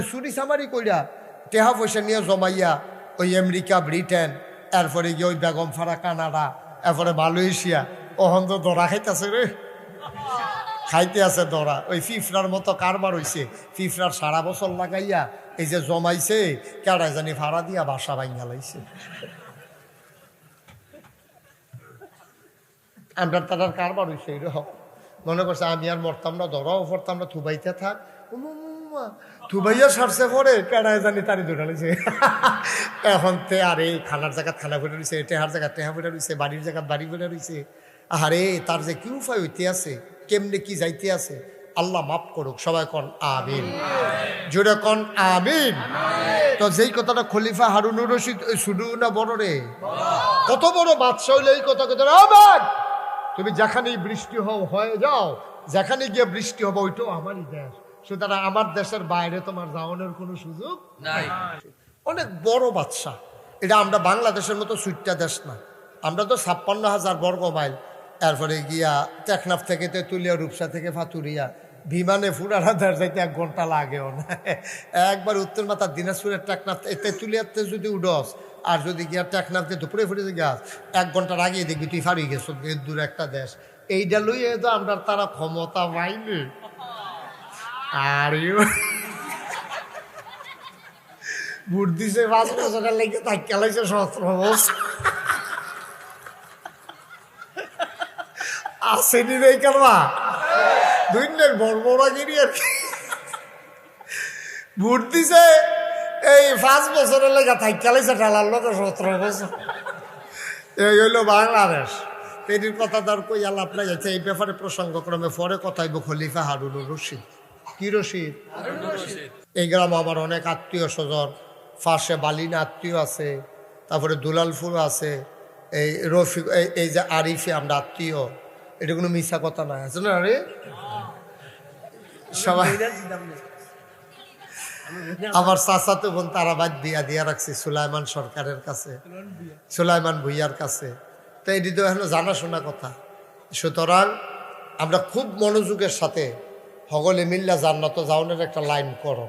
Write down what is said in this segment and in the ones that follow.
চুরি চামারি কইরা টেহা পয়সা নিয়ে জমাইয়া ওই আমেরিকা, ব্রিটেন, এরপরে গিয়ে ওই বেগম ফাড়া কানাডা, এরপরে মালয়েশিয়া ওহন তো দরা খাইতেছে রে। খাইতে আছে দরা। ওই ফিফরার মতো কারবার হইছে। ফিফরার সারা বছর লাগাইয়া এই যে জমাইছে, কেডাই জানি ভাড়া দিয়া বাসা ভাঙ্গা লাইছে। আমরা তার কারবার হইছে, এরকম। মনে করছে আমি আর মরতাম না ধরাও পড়তাম না, থুবাইতে থাক। উমা, সারছে পরে জানি তারি এখন তে আর খানার জায়গা খানা ফুটে রয়েছে টেহার জায়গা টেহা রয়েছে বাড়ির জায়গা বাড়ি রয়েছে আরে তার যে কি উপায় হইতে আছে কেমনে কি যাইতে আছে আল্লাহ মাফ করুক সবাই কন আমিন। জোরে কন আমিন। তো যেই কথাটা খলিফা হারুনুর রশিদ শুধু না বড় রে? কত বড় বাদশা হইলে এই কথা কথা তুমি যেখানেই বৃষ্টি হও হয়ে যাও যেখানে গিয়ে বৃষ্টি হবে ওইটাও আমারই দেশ। সুতরাং আমার দেশের বাইরে তোমার যাওয়ানোর কোনো সুযোগ নাই। অনেক বড় বাদশা। এটা আমরা বাংলাদেশের মতো সুইটটা দেশ না। আমরা তো ছাপ্পান্ন হাজার বর্গ মাইল। এরপরে গিয়া টেকনাফ থেকে তেঁতুলিয়া রূপসা থেকে ফাতুরিয়া। বিমানে ফুরানা দেশ যাইতে এক ঘণ্টা লাগেও না। একবার উত্তর মাথা দিনাজপুরের টেকনাফ তেঁতুলিয়াতে যদি উডস আর যদি গিয়া টেকনাফ দিয়ে দুপুরে ফুটে গিয়াস এক ঘণ্টার আগে দেখবি তুই ফারিয়ে গেছ। দূর একটা দেশ। এইটা লইয়ে তো আমরা তারা ক্ষমতা পাইনি। আর ইউ- ভোট দিছে পাঁচ বছরের লেগে, তাই খেলাইছে সহস্র বছর। আসেনি রে কারবা দুই দিনের বড় বড় গিরি আর কি। দিছে, এই পাঁচ বছরের লেগে, তাই খেলাইছে ঠেলার লোক সতেরো বছর। এই হইল বাংলাদেশ। পেরির কথা তার কই আল্লাহ আপনার যাচ্ছে এই ব্যাপারে প্রসঙ্গক্রমে পরে কথাইব খলিফা হারুনুর রশিদ। কি রশিদ এই গ্রামে আমার অনেক আত্মীয় স্বজন। ফার্সে বালিনা আত্মীয় আছে তারপরে দুলালপুর আছে। এই রফিক এই- যে আরিফে আমরা আত্মীয় এটা কোনো মিথ্যা কথা নয় আছে না রে সবাই আমার চাচাতো বোন তারা বাদ বিয়া দিয়া রাখছি সুলাইমান সরকারের কাছে সুলাইমান ভুইয়ার কাছে। তো এটি তো এখন জানাশোনা কথা। সুতরাং আমরা খুব মনোযোগের সাথে হগলে মিল্লা জান্নাত যাওনের একটা লাইন করো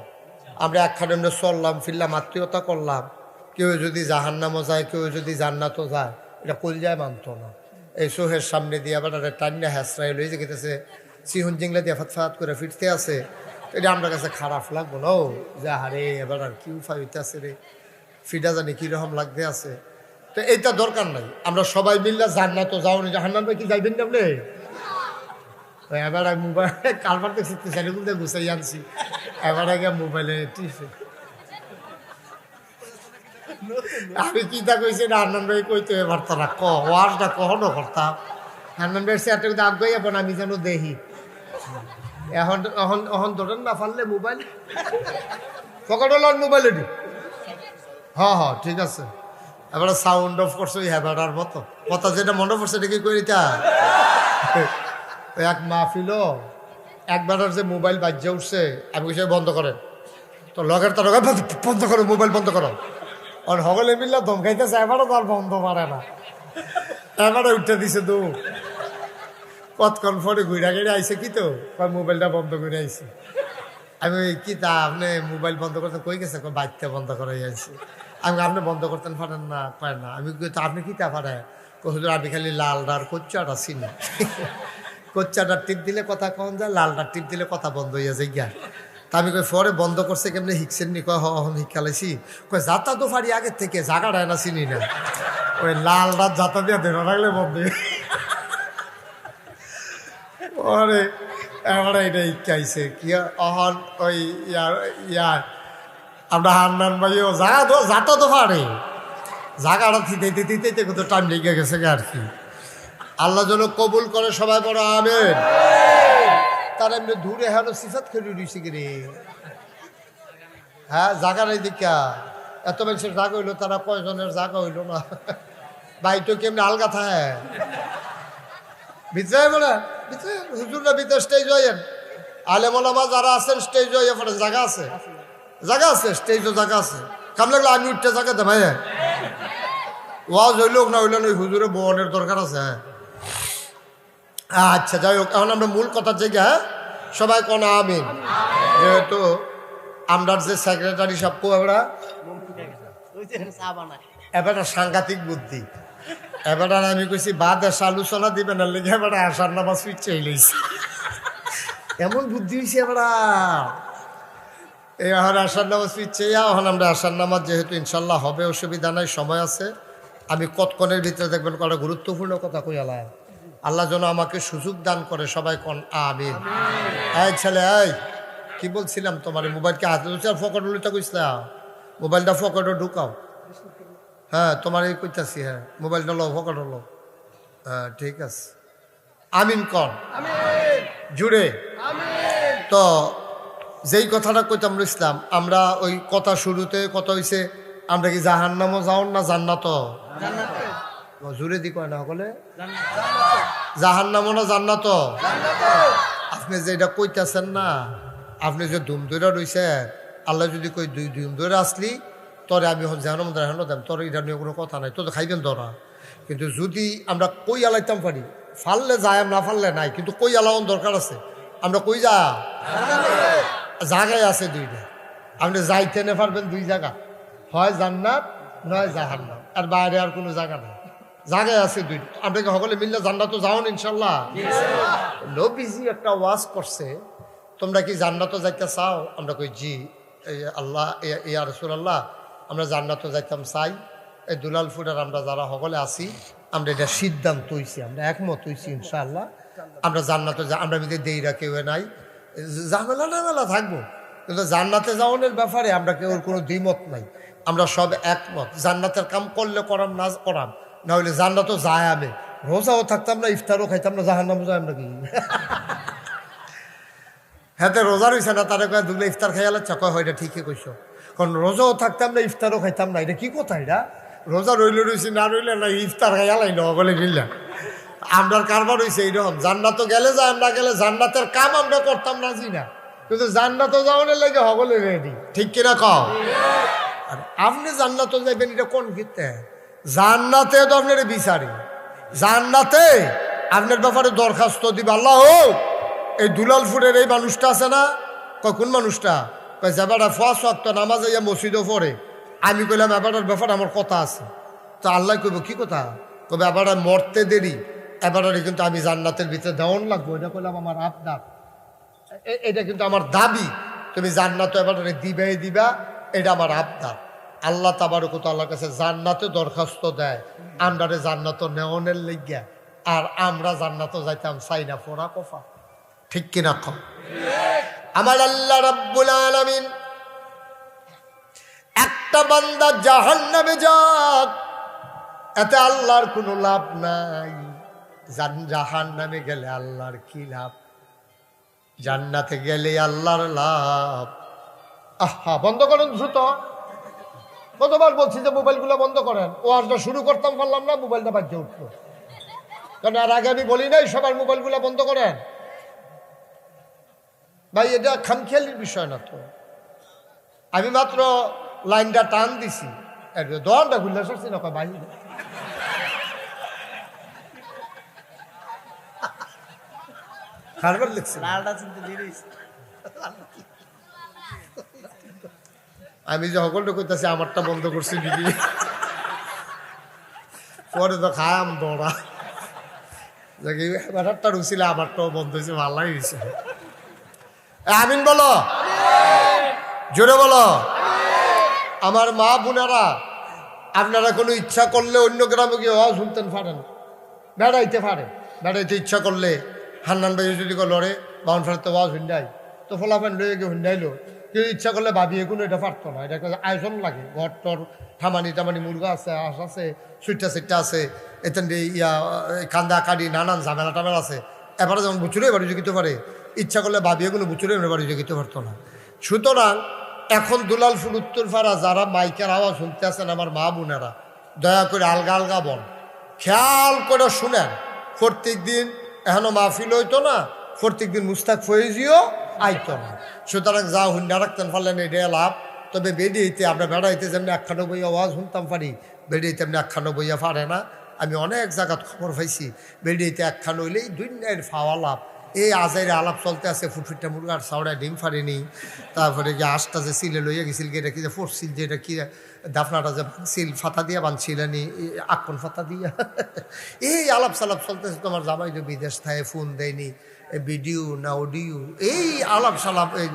আমরা একখানে চললাম, ফিরলাম, আত্মীয়তা করলাম। কেউ যদি জাহান্নামও যায়, কেউ যদি জান্নাতও যায়, এটা কলজায় মানতো না। এই সোহের সামনে দিয়ে আবার একটা টান্না হ্যাসরাই লই যে গেতেছে, সিহুন জিংলা দিয়ে ফাত করে ফিরতে আছে এটা আমরা কাছে খারাপ লাগবো না যে হারে, এবার আর কি উপায় হইতেছে রে? ফিটা জানি কীরকম লাগতে আছে। তো এইটা দরকার নাই। আমরা সবাই মিললে জান্নাত যাও জাহান্নাম কি যাইবেন না এবার মোবাইল কালবার দেখছি সেরকম দিয়ে গুছাই আনছি। এবার আগে মোবাইলে টিপে। আমি কি তা কইছি না আনন্দ ভাই কইতে এবার তারা ক ওয়াজটা কখনো করতাম আনন্দ ভাই সে একটা আগে যাব আমি যেন দেখি। এখন এখন এখন ধরেন না পারলে মোবাইল। পকেটে লন মোবাইলে দি হ্যাঁ হ্যাঁ ঠিক আছে। এবারে সাউন্ড অফ করছ ওই হ্যাবাটার মতো। কথা যেটা মনে পড়ছে, এটা কি করি তা ওই এক মাহফিল একবার যে মোবাইল বাজ্যে উঠছে, আমি কইছি বন্ধ করেন। তো লগের তো লগে বন্ধ করো, মোবাইল বন্ধ করো। আর হগলে মিললে ধমকাইতেছে এবারও তো আর বন্ধ পারে না। এবারে উঠে দিছে তো কতক্ষণ পরে ঘুরা গেড়ে আইছে কি তো? মোবাইলটা বন্ধ করে আইছে। আমি কি তা, আপনি মোবাইল বন্ধ করতে কই গেছে? বাইকটা বন্ধ করে আইছে। আমি আপনি বন্ধ করতেন পারেন না? পারেন না। আমি আপনি কি তা পারে হুজুর, আমি খালি লালডার কোচ্চাটা চিনি। কোচ্চাটার টিপ দিলে কথা কম যায় লালটার টিপ দিলে কথা বন্ধ হইয়া যায় গিয়া। তা আমি কই পরে বন্ধ করছে কেমনি হিকছেন নি? কয় হন হিকালাইছি। কয়, যাতা তো পারি আগের থেকে, জাগাটা না চিনি না। ওই লাল রাত যাতা দিয়ে দেনা রাখলে বন্ধ ওরে এবারে এটা ইকাইছে কি অহন ওই ইয়ার ইয়ার আমরা হান্নান ভাইও জাগা তো, যাতা তো পারে জাগাটা দিতে দিতে দিতে কত টাইম লেগে গেছে আর কি। আল্লাহ যেন কবুল করে সবাই বড় আমেন। তার এমনি দূরে হেন সিফাত খেলে রয়েছে কি রে হ্যাঁ জাগা নাই দেখা এত মানুষের জাগা হইল, তারা কয়জনের জাগা হইল না। ভাই তো কেমনি আলগা থাকে? ভিতরে বলে? ভিতরে হুজুররা ভিতরে স্টেজ হইয়েন আলে মোলামা যারা আছেন স্টেজ হইয়ে পড়ে জায়গা আছে? জায়গা আছে স্টেজও জায়গা আছে। কাম লাগলে আমি উঠতে জায়গা দে ভাই। ওয়াজ হইল না হইল না ওই হুজুরে বনের দরকার আছে হ্যাঁ। আচ্ছা যাই হোক এখন আমরা মূল কথা জায়গা হ্যাঁ? সবাই কোন আমিন? যেহেতু আমরা যে সেক্রেটারি সব এবারা এবার সাংঘাতিক বুদ্ধি। এবার আমি কইছি বাদ এসে আলোচনা দিবে না লেগে এবার আসার নামাজ ফিরছে লইছি। এমন বুদ্ধি হয়েছে এবার এই এখন আসার নামাজ ফিরছে এখন আমরা আসার নামাজ যেহেতু ইনশাল্লাহ হবে অসুবিধা নাই সময় আছে। আমি কতক্ষণের ভিতরে দেখবেন কটা গুরুত্বপূর্ণ কথা কই আলাম আল্লাহ যেন আমাকে সুযোগ দান করে, সবাই কন, আমিন। এই ছেলে, এই, কি বলছিলাম তোমার মোবাইলকে হাতে ধরছে আর ফকট উলিটা কইছিলাম মোবাইলটা ফকটে ঢুকাও। হ্যাঁ তোমার এই কইতাছি হ্যাঁ মোবাইলটা লো ফকট হলো হ্যাঁ ঠিক আছে। আমিন কন? জুড়ে। তো যেই কথাটা কইতাম ইসলাম আমরা ওই কথা শুরুতে কথা হইছে, আমরা কি জাহান্নামও যাও না জান্নাত জুড়ে দি কয় না সকলে জাহান নামও না জান্নাত? আপনি যে এটা কইতাছেন না আপনি যে ধুম ধরে রইছে আল্লাহ যদি কই দুই ধুম ধরে আসলি তরে আমি হন জাহান হেন দাম তোর এটা নিয়ে কোনো কথা নাই তোর খাইবেন ধরা। কিন্তু যদি আমরা কই আলাইতাম পারি ফাললে যায় না ফাললে নাই কিন্তু কই আলাওন দরকার আছে আমরা কই যা? জায়গায় আছে দুইটা। আপনি যাইতে না পারবেন দুই জায়গা হয় জান্নাত নয় জাহান্নাম আর বাইরে আর কোনো জায়গা নেই। জায়গায় আছে দুইটা আপনাকে সকলে মিললে জান্নাত তো যাও ইনশাল্লাহ। নবীজি একটা ওয়াজ করছে তোমরা কি জান্নাত যাইতে চাও? আমরা কই জি এই আল্লাহ ইয়া রসুল আল্লাহ আমরা জান্নাত যাইতাম চাই। এই দুলাল দুলালপুরের আমরা যারা সকলে আছি আমরা এটা সিদ্ধান্ত হইছি আমরা একমত হইছি ইনশাআল্লাহ আমরা জান্নাতে আমরা মিলে দেইরা কেউ নাই। ঝামেলা নামেলা থাকব কিন্তু জান্নাতে যাওয়ানোর ব্যাপারে আমরা কেউ কোনো দ্বিমত নাই। আমরা সব একমত। জান্নাতের কাম করলে করাম না করাম। না হইলে জান্নাতও যায় আমি। রোজাও থাকতাম না ইফতারও খাইতাম না জাহান নামও যায় আমরা কি? হ্যাঁ তো রোজা রয়েছে না তারা কয়ে দুগলে ইফতার খাইয়ালে চকয় হয় এটা ঠিকই কইছো কারণ রোজাও থাকতাম না ইফতারও খাইতাম না। এটা কি কথা এটা? রোজা রইলে রয়েছি না রইলে না ইফতার খাইয়ালাই না বলে নিলে আমরার কারবার হয়েছে এইরকম জান্নাতও গেলে যায় আমরা গেলে জান্নাতের কাম আমরা করতাম না জি না কিন্তু জান্নাতও যাওয়ানোর লাগে হগলে রেডি ঠিক কিনা কও? আর আপনি জান্নাতও যাইবেন এটা কোন ক্ষেত্রে জান্নাতে তো আপনার বিচারি। জান্নাতে আপনার ব্যাপারে দরখাস্ত দিবে। আল্লাহ এই দুলালপুরের এই মানুষটা আছে না? কোন মানুষটা? কয় যাবাটা ফার্স্ট ওয়াক্ত নামাজ ইয়া মসজিদও পড়ে। আমি কইলাম এবারের ব্যাপারে আমার কথা আছে। তো আল্লাহ কইব, কি কথা? কবে এবারে মরতে দেরি। এবারে কিন্তু আমি জান্নাতের ভিতরে দেওয়ান লাগবো। এটা কইলাম আমার আপনার। এটা কিন্তু আমার দাবি। তুমি জান্নাত এবারে দিবে দিবা, এটা আমার আবদার আল্লাহ তাবারকত আল্লাহর কাছে জান্নাতে দরখাস্ত দেয়। আমরারে জান্নাত নেওয়ানের লেগিয়া। আর আমরা জান্নাত যাইতাম চাই না ফোরা কফা। ঠিক কিনা কম আমার আল্লাহ রাব্বুল আলামিন একটা বান্দা জাহান নামে যাক, এতে আল্লাহর কোনো লাভ নাই। জাহান নামে গেলে আল্লাহর কি লাভ? জান্নাতে গেলে আল্লাহর লাভ। আহা, বন্ধ করুন দ্রুত। কতবার বলছি যে মোবাইলগুলো বন্ধ করেন। ও আজটা শুরু করতাম পারলাম না মোবাইলটা বাজে উঠল কারণ আর আগে আমি বলি নাই সবার মোবাইলগুলো বন্ধ করেন। ভাই এটা খামখেয়ালির বিষয় না তো। আমি মাত্র লাইনটা টান দিছি। দোয়ানটা খুললে সরছি না ভাই। লিখছি আমি যে সকলটা করতেছি আমারটা বন্ধ করছি দিদি পরে তো খায়াম দৌড়া ব্যাটারটা রুছিলে আমারটাও বন্ধ হয়েছে ভালোই হয়েছে। এ, আমিন বলো? জোরে বলো? আমার মা বোনেরা আপনারা কোনো ইচ্ছা করলে অন্য গ্রামে গিয়ে হওয়া শুনতেন পারেন? বেড়াইতে পারে। বেড়াইতে ইচ্ছা করলে হান্নান ভাই যদি লড়ে বাউন ফেরতে ওয়াজ হুন্ডাই। তো ফলাফেন লয়ে গিয়ে হুন্ডাইলো। কেউ ইচ্ছা করলে ভাবিয়ে কোনো এটা পারতো না। এটা একটা আয়োজন লাগে। ঘর, টর, ঠামানি টামানি, মুরগা আছে, হাঁস আছে সুইটা সুইটা আছে এতেন ইয়া, কান্দা কাটি নানান ঝামেলা টামেলা আছে। এবারে যেমন বুচুরে বাড়ি জুগিতে পারে, ইচ্ছা করলে ভাবিয়ে কোনো বুচুরে বাড়ি জুগিতে পারতো না। সুতরাং এখন দুলালপুর উত্তরপাড়া যারা মাইকের আওয়াজ শুনতে আছেন আমার মা বোনেরা, দয়া করে আলগা আলগা বল। খেয়াল করে শুনেন প্রত্যেক দিন এখনও মাহফিল হইতো না প্রত্যেক দিন মুস্তাক ফয়েজিও আইতো সুতরাং যা হুন্ডা রাখতেন পারলেন এটা লাভ। তবে বেরিয়েতে আমরা বেড়াইতে যেমনি একখানো বই আওয়াজ শুনতাম পারি বেরিয়েতে এমনি একখানো বইয়া পারে না। আমি অনেক জায়গাত খবর পাইছি বেরিয়েতে একখানো হইলেই দুই ফাওয়া লাভ। এই আজাইরে আলাপ চলতে আছে ফুটফুটটা মুরগার সাউড়ায় ডিম ফাড়েনি তারপরে যে আশটা যে সিলে লইয়া গেছিল এটা কি যে ফোরছিল যে এটা কি দাফনাটা যে সিল, ফাতা দিয়া বানছিলেনি আকন ফাতা দিয়া। এই আলাপ সালাপ চলতেছে, তোমার জামাই যে বিদেশ থাকে ফোন দেয়নি। ভিডিও, না অডিও এই আলাপ সালাপ এই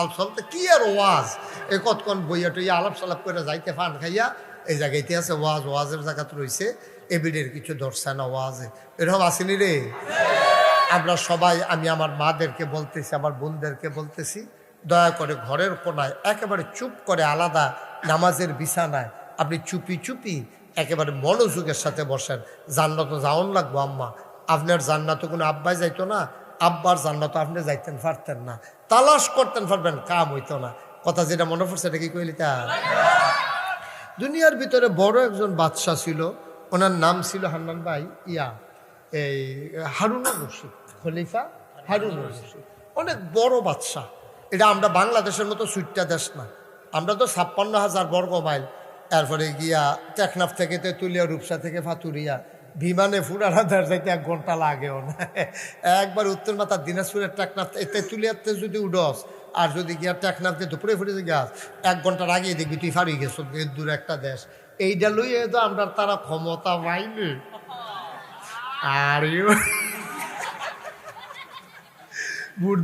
আলাপ কি আর ওয়াজ? এই কতক্ষণ বইয়া টইয়া আলাপ সালাপ করে যাইতে ফান খাইয়া, এই জায়গাইতে আছে ওয়াজ, ওয়াজের জায়গাতে রয়েছে এবিডের কিছু ধরছে না ওয়াজে। এরকম আসেনি রে? আমরা সবাই, আমি আমার মাদেরকে বলতেছি, আমার বোনদেরকে বলতেছি, দয়া করে ঘরের কোনায় একেবারে চুপ করে আলাদা নামাজের বিছানায় আপনি চুপি চুপি একেবারে মনোযোগের সাথে বসেন। জান্নাত যাওন লাগবো আম্মা। আপনার জান্নাত কোনো আব্বাই যাইতো না আব্বার জান্নাত, আপনি যাইতেন পারতেন না। তালাশ করতেন পারবেন কাম হইতো না। কথা যেটা মনে পড়ছে, এটা কি কইলি তা? দুনিয়ার ভিতরে বড় একজন বাদশাহ ছিল, ওনার নাম ছিল হান্নান ভাই, ইয়া, এই হারুনুর রশিদ, খলিফা হারুনুর রশিদ। অনেক বড় বাদশাহ। এটা আমরা বাংলাদেশের মতো সুইটটা দেশ না। আমরা তো ছাপ্পান্ন হাজার বর্গ মাইল। এরপরে গিয়া টেকনাফ থেকে তেঁতুলিয়া, রূপসা থেকে ফাতুরিয়া বিমানে ফুরানা দেড় যাইতে এক ঘণ্টা লাগেও না। একবার উত্তর মাথা দিনাজপুরের টেকনাফ তেঁতুলিয়াতে যদি উডস, আর যদি গিয়া টেকনাফ দিয়ে দুপুরে ফুটে গাছ এক ঘণ্টার আগে দেখবি তুই ফারি গেছ, দূর একটা দেশ। এইটা লইয়ে তো আমরা তারা ক্ষমতা পাইনি আর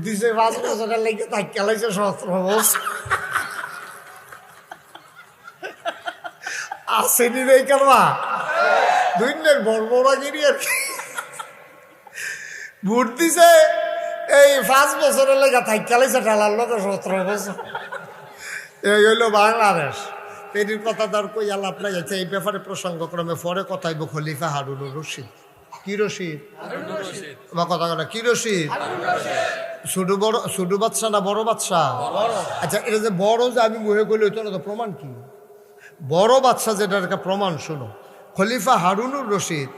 দিছে পাঁচ বছরের লেগে, তাই খেলাইছে বছর। আসেনি রে কারবা দুইনের বড় বড় গিরি আর কি। ভোট দিছে, এই পাঁচ বছরের লেগে খেলাইছে ঠেলার লোক সতেরো বছর। এই হইল বাংলাদেশ। এটির কথা তার কই আলাপ নাই আছে এই ব্যাপারে প্রসঙ্গ প্রসঙ্গক্রমে পরে কথাইব খলিফা হারুনুর রশিদ। কি রশিদ? বা কথা কথা কি রশিদ? ছোটো বড় ছোটো বাচ্চা না বড় বাচ্চা আচ্ছা এটা যে বড় যে আমি মুহে করলে তো প্রমাণ কি? বড় বাচ্চা যেটা একটা প্রমাণ, শুনো। খলিফা হারুনুর রশিদ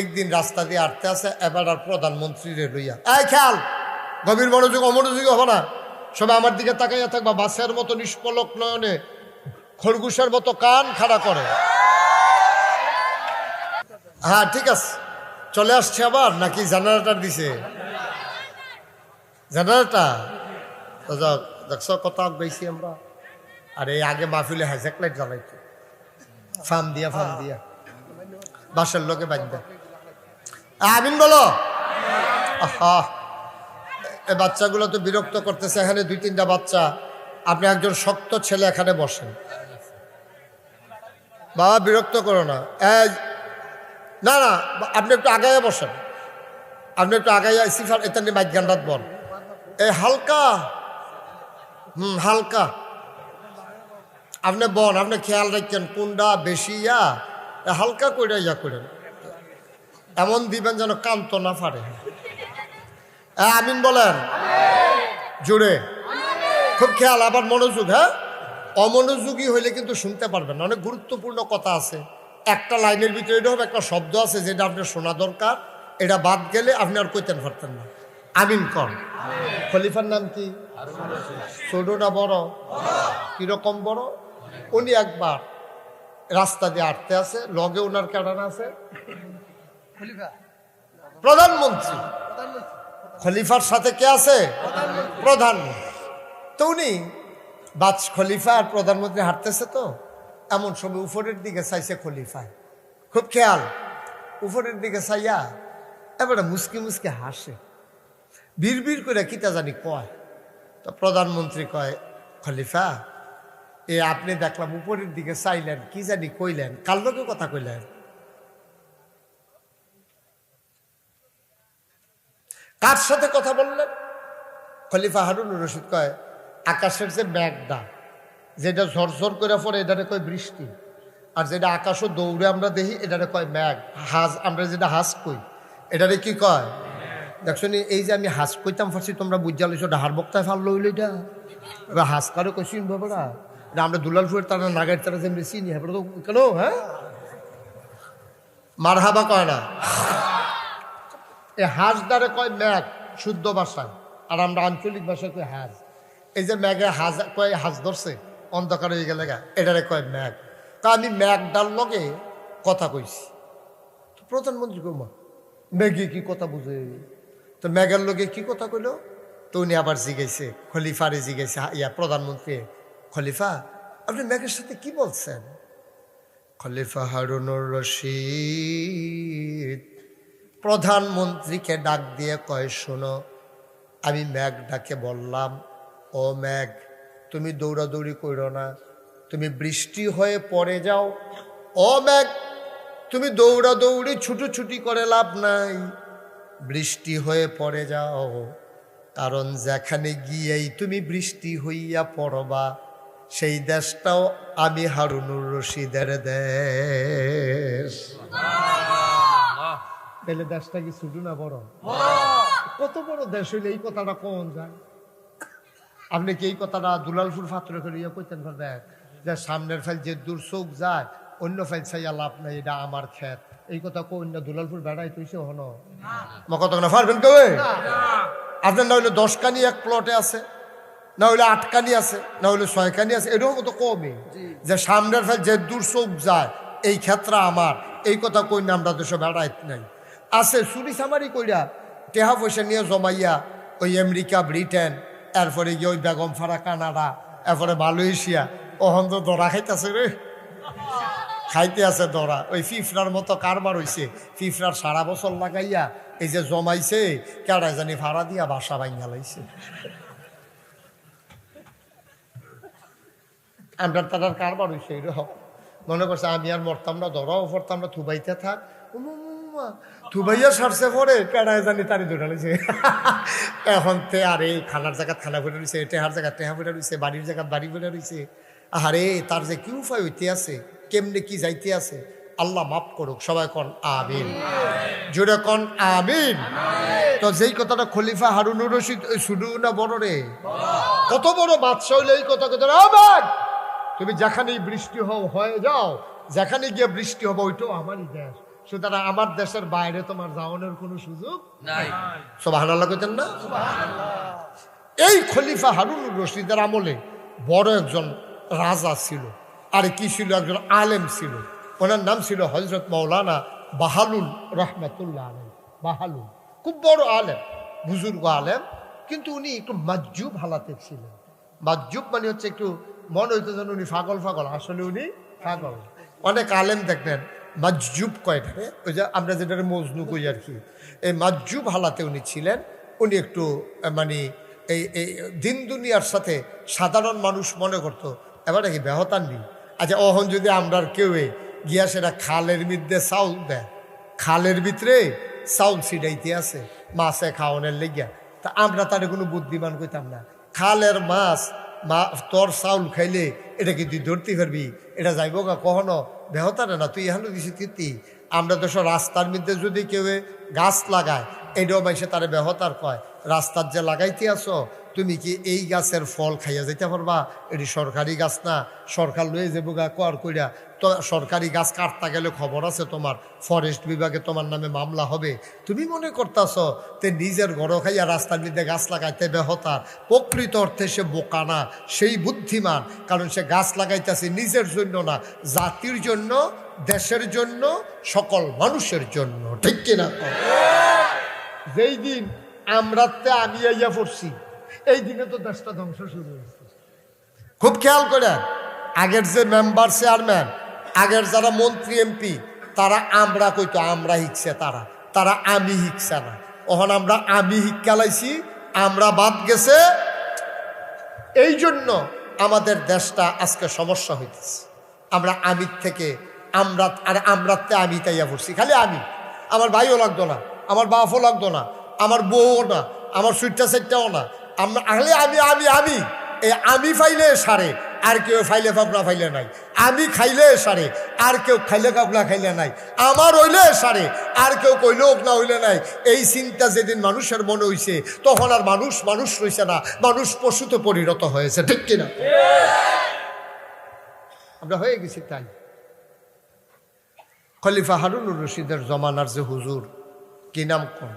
একদিন রাস্তা দিয়ে আটতে আছে, এবার আর প্রধানমন্ত্রী রে লইয়া। এই খেয়াল, গভীর মনোযোগ, অমনোযোগী হবে না। সবাই আমার দিকে তাকাইয়া থাকবা, বাসের মতো নিষ্পলক নয়নে খরগোশের মতো কান খাড়া করে। হ্যাঁ ঠিক আছে। চলে আসছে আবার, নাকি জেনারেটার দিছে? জেনারেটার দেখছ কথা বেশি আমরা। আর, এই আগে মাহফিলে হাইজেক লাইট জ্বালাইতো। ফার্ম দিয়া ফার্ম দিয়া। বাসের লোকে বাঁধবে। আমিন বলো? এই বাচ্চাগুলো তো বিরক্ত করতেছে, এখানে দুই তিনটা বাচ্চা। আপনি একজন শক্ত ছেলে, এখানে বসেন। বাবা, বিরক্ত করো না। না না, আপনি একটু আগাইয়া বসেন। আপনি একটু আগাইয়া সিফার এতানি মাইক গান্ডাত বল। এ, হালকা। হুম, হালকা। আপনি বন আপনি খেয়াল রাখছেন কোনটা বেশি, ইয়া? এ হালকা করে ইয়া করেন। এমন দিবেন যেন কান্ত না পারে আমিন বলেন? জুড়ে খুব খেয়াল আবার মনোযোগ হ্যাঁ? অমনোযোগী হইলে কিন্তু শুনতে পারবেন না। অনেক গুরুত্বপূর্ণ কথা আছে। একটা লাইনের ভিতরে এরকম একটা শব্দ আছে যেটা আপনার শোনা দরকার। এটা বাদ গেলে আপনি আর কইতেন পারতেন না। আমিন কর খলিফার নাম কি? ছোটটা বড়। কীরকম বড়? উনি একবার। রাস্তা দিয়ে আটতে আছে লগে ওনার কাটান আছে। প্রধানমন্ত্রী। খলিফার সাথে কে আছে? প্রধানমন্ত্রী। তো উনি বাজ খলিফা আর প্রধানমন্ত্রী হাঁটতেছে তো এমন সময় উপরের দিকে চাইছে খলিফায় খুব খেয়াল উপরের দিকে চাইয়া এবারে মুসকি মুসকি হাসে। বীর করে কিতা জানি কয়। তো প্রধানমন্ত্রী কয় খলিফা এ আপনি দেখলাম উপরের দিকে চাইলেন, কি জানি কইলেন। কাল লোকে কথা কইলেন। কার সাথে কথা বললেন? খলিফা হারুন রশিদ কয়, আকাশের যে মেঘটা, যেটা ঝরঝর করে পড়ে, এটারে কয় বৃষ্টি। আর যেটা আকাশও দৌড়ে আমরা দেখি, এটারে কয় মেঘ। হাজ, আমরা যেটা হাঁস কই, এটারে কি কয়? দেখছ এই যে আমি হাঁস কইতাম ফার্সি তোমরা বুঝা লইছো ডাহার বক্তায় ফাললো হইল এটা। এবার হাঁস কারও কইছিন বাবারা এটা আমরা দুলালপুরের তারা, নাগের তারা যেমনি চিনি হ্যাঁ তো কেন হ্যাঁ? মার হাবা কয় না। এই হাঁস দ্বারে কয় ম্যাগ, শুদ্ধ ভাষায় আর আমরা আঞ্চলিক ভাষায় কই হাঁস। এই যে ম্যাগে হাঁস, কয় হাঁস ধরছে, অন্ধকার হয়ে গেলে এটারে কয় ম্যাগ। তা আমি ম্যাগডার লগে কথা কইছি। প্রধানমন্ত্রী কমা ম্যাগে কি কথা বুঝে? তো মেঘের লোকে কি কথা কইল? তো উনি আবার জিগাইছে, খলিফারে জিগাইছে হা- ইয়া প্রধানমন্ত্রী। খলিফা, আপনি মেঘের সাথে কি বলছেন? খলিফা হারুনুর রশিদ, প্রধানমন্ত্রীকে ডাক দিয়ে কয়, শোনো, আমি ম্যাগ ডাকে বললাম, ও ম্যাগ, তুমি দৌড়াদৌড়ি করো না, তুমি বৃষ্টি হয়ে পড়ে যাও। ও ম্যাগ, তুমি দৌড়াদৌড়ি ছুটোছুটি করে লাভ নাই। বৃষ্টি হয়ে পড়ে যাও, কারণ যেখানে গিয়েই তুমি বৃষ্টি হইয়া পড়বা সেই দেশটাও আমি হারুনুর রশিদের দেশ। তাহলে দেশটা কি ছুটু না বড়? কত বড় দেশ হইলে এই কথাটা কোন যায়? আপনি কি এই কথাটা দুলালপুর ফাত্র করে ইয়ে করতেন পারবেন যে সামনের ফাইল যে দূর চোখ যায় অন্য ফাইল চাইয়া লাভ নাই এটা আমার ক্ষেত। এই কথা কো অন্য দুলালপুর বেড়াই তুইছে হন। মা কত না। পারবেন কেউ আপনার না। হইলে দশ কানি এক প্লটে আছে। না হইলে আটকানি আছে না হইলে ছয় কানি আছে এরকম তো কমই। যে সামনের ফাইল যে দূর চোখ যায় এই ক্ষেত্রে আমার এই কথা কই না আমরা দেশে বেড়াইত নাই। আছে চুরি সামারি কইরা টেহা পয়সা নিয়ে জমাইয়া ওই আমেরিকা ব্রিটেন এরপরে গিয়ে ওই বেগম ফারা কানাডা এরপরে মালয়েশিয়া ওহন তো দরা খাইতেছে রে। খাইতে আছে দরা। ওই ফিফরার মতো কারবার হইছে। ফিফরার সারা বছর লাগাইয়া এই যে জমাইছে কেডাই জানি ভাড়া দিয়া বাসা ভাঙা লাইছে। আমরা তার কারবার হইছে এরকম মনে করছে আমি আর মরতাম না, ধরাও পড়তাম না, থুবাইতে থাক। থুবাইয়া সারছে পরে কেডায় জানি তারি দৌড়ালিছে এখন তে আর এই খানার জায়গা খানা ফুটে রয়েছে টেহার জায়গা টেহা ফুটে রয়েছে বাড়ির জায়গা বাড়ি ফুটে রয়েছে আরে তার যে কি উপায় হইতে আছে কেমনে কি যাইতে আছে আল্লাহ মাফ করুক সবাই কন আমিন জোরে কন আমিন তো যেই কথাটা খলিফা হারুনুর রশিদ শুধু না বড় রে কত বড় বাদশাহ হইলে এই কথা কথা তুমি যেখানেই বৃষ্টি হও হয়ে যাও। যেখানে গিয়ে বৃষ্টি হবে ওইটাও আমারই দেশ। সুতরাং আমার দেশের বাইরে তোমার যাওয়ানোর কোনো সুযোগ নাই। সব হানাল্লা করতেন না? এই খলিফা হারুনুর রশিদের আমলে বড় একজন রাজা ছিল। আর কি ছিল? একজন আলেম ছিল। ওনার নাম ছিল হজরত মৌলানা বাহালুল রহমতুল্লাহ আলম বাহালুল। খুব বড় আলেম বুজুর্গ আলেম। কিন্তু উনি একটু মাজুব হালাতে ছিলেন। মাজুব মানে হচ্ছে একটু মনে হইতো যেন উনি ফাগল ফাগল আসলে উনি ফাগল অনেক আলেম দেখবেন মাজুব কয়টারে ওই যে আমরা যেটা মজনু কই আর কি। এই মাজুব হালাতে উনি ছিলেন। উনি একটু মানে এই এই দিন দুনিয়ার সাথে সাধারণ মানুষ মনে করতো। এবার কি ব্যাহতার নেই। আচ্ছা অহন যদি আমরা কেউ গিয়া সেটা খালের মধ্যে চাউল দেয়, খালের ভিতরে চাউল ছিটাইতে আছে, মাছে খাওয়ানোর লেগিয়া। তা আমরা তার কোনো বুদ্ধিমান কইতাম না। খালের মাছ মা তোর চাউল খাইলে এটা কিন্তু ধরতে পারবি এটা যাইব গা কখনো? দেহতারে না, তুই এখানে দিছি কীর্তি। আমরা তো সব রাস্তার মধ্যে যদি কেউ গাছ লাগায়, এটাও মাইসে তারা ব্যবহার কয়। রাস্তার যে লাগাইতে আসো তুমি কি এই গাছের ফল খাইয়া যাইতে পারবা? এটি সরকারি গাছ না, সরকার লয়ে যাব গা, কর কইরা। তো সরকারি গাছ কাটতে গেলে খবর আছে তোমার, ফরেস্ট বিভাগে তোমার নামে মামলা হবে। তুমি মনে করতেছ তে নিজের ঘর খাইয়া রাস্তার মধ্যে গাছ লাগাইতে বেহতার প্রকৃত অর্থে সে বোকা না, সেই বুদ্ধিমান। কারণ সে গাছ লাগাইতেছে নিজের জন্য না, জাতির জন্য, দেশের জন্য, সকল মানুষের জন্য। ঠিক কিনা? যেই দিন আমরাতে আমি আইয়া পড়ছি। এই দিনে তো দেশটা ধ্বংস শুরু হয়েছে খুব খেয়াল করে, আগের যে মেম্বার চেয়ারম্যান আগের যারা মন্ত্রী এমপি তারা আমরা কইতো, আমরা হিকছে তারা। তারা আমি হিকছে না। ওখানে আমরা আমি হিক্কালাইছি আমরা বাদ গেছে। এই জন্য আমাদের দেশটা আজকে সমস্যা হইতেছে। আমরা আমির থেকে, আমরা, আর আমরাতে আমি তাইয়া পড়ছি। খালি আমি। আমার ভাইও লাগতো না, আমার বাপও লাগতো না আমার বউও না, আমার সুইটটা সেটটাও না। আমরা আহলে আমি আমি আমি, এই আমি ফাইলে সারে, আর কেউ ফাইলে ফাপনা ফাইলে নাই। আমি খাইলে সারে, আর কেউ খাইলে কাপনা খাইলে নাই। আমার হইলে সারে, আর কেউ কইলে হোক না হইলে নাই। এই চিন্তা যেদিন মানুষের মনে হইছে, তখন আর মানুষ মানুষ রইছে না, মানুষ পশুতে পরিণত হয়েছে, ঠিক কিনা? আমরা হয়ে গেছি তাই। খলিফা হারুনুর রশিদের জমানার যে হুজুর, কি নাম কোন?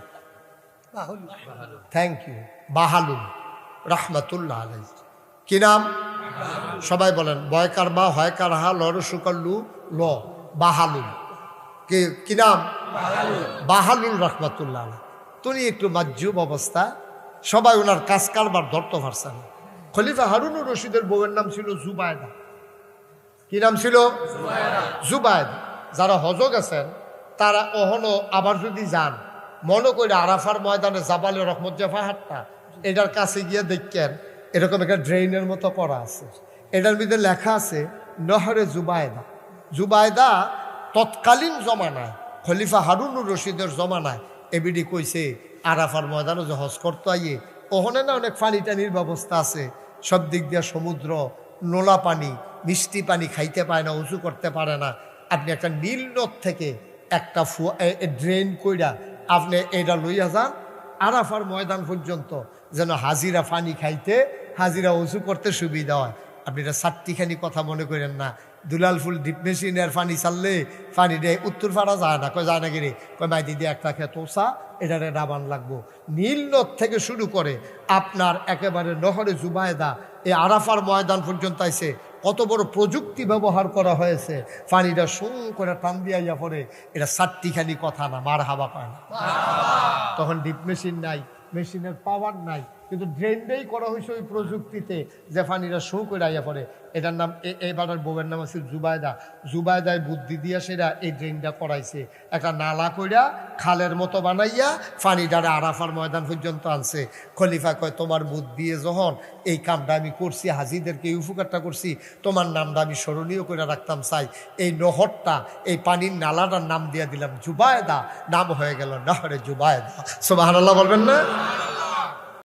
থ্যাংক ইউ বাহালুল রাহমাতুল্লাহ আলাই কি নাম? সবাই বলেন বয়কার বা হয়কার হা লর সুকার লু বাহালুল। কি কি নাম? বাহালুল। রহমাতুল্লাহ আলাই তুমি একটু মাজুব অবস্থা। সবাই ওনার কাজ কারবার ধরতে পারছেন খলিফা হারুনুর রশিদের বউয়ের নাম ছিল জুবায়দা। কি নাম ছিল? জুবায়দ। যারা হজ গেছেন তারা অহনো আবার যদি যান মনে করে আরাফার ময়দানে জাবালে রহমত জাফা হাটটা। এটার কাছে গিয়ে দেখেন, এরকম একটা ড্রেইনের মতো করা আছে। এটার মধ্যে লেখা আছে, নহরে জুবায়দা। জুবায়দা তৎকালীন জমানায়, খলিফা হারুনুর রশিদের জমানায় এবিডি কইছে, আরাফার ময়দানে যে হজ করতে আইয়ে, ওখানে না অনেক পানি টানির ব্যবস্থা আছে। সব দিক দিয়ে সমুদ্র, নোলা পানি, মিষ্টি পানি খাইতে পায় না উঁচু করতে পারে না। আপনি একটা নীল নদ থেকে একটা ড্রেন কইরা আপনি এটা লইয়া যান, আরাফার ময়দান পর্যন্ত যেন হাজিরা পানি খাইতে, হাজিরা উঁচু করতে সুবিধা হয়। আপনি এটা চারটিখানি কথা মনে করেন না। দুলাল ফুল ডিপ মেশিনের পানি চাললে পানি দিয়ে, উত্তর ফাড়া যায় না। কয়, যায় না গিরে? কয়, মাই দিদি, একটা খেয়ে তোষা এটারে ডাবান লাগবো। নীল নদ থেকে শুরু করে আপনার একেবারে নহরে জুবায়দা, এই আরাফার ময়দান পর্যন্ত আইসে কত বড় প্রযুক্তি ব্যবহার করা হয়েছে। পানিটা শু করে টান দিয়া যা পরে এটা চারটিখানি কথা না মার হাবা পায় না। তখন ডিপ মেশিন নাই মেশিনের পাওয়ার নাই। কিন্তু ড্রেনটাই করা হয়েছে ওই প্রযুক্তিতে যে পানিটা শো করে আইয়া পড়ে এটার নাম এবারের বউয়ের নাম আছে জুবায়দা। জুবায়দায় বুদ্ধি দিয়া সেটা এই ড্রেনটা করাইছে। একটা নালা কইরা খালের মতো বানাইয়া পানিটারে আরাফার ময়দান পর্যন্ত আনছে। খলিফা কয়, তোমার বুদ্ধি যখন এই কামটা আমি করছি, হাজিদেরকে এই উপকারটা করছি, তোমার নামটা আমি স্মরণীয় করে রাখতাম, চাই। এই নহরটা, এই পানির নালাটার নাম দিয়ে দিলাম জুবায়দা। নাম হয়ে গেল নহরে জুবায়দা। সোবাহ বলবেন না?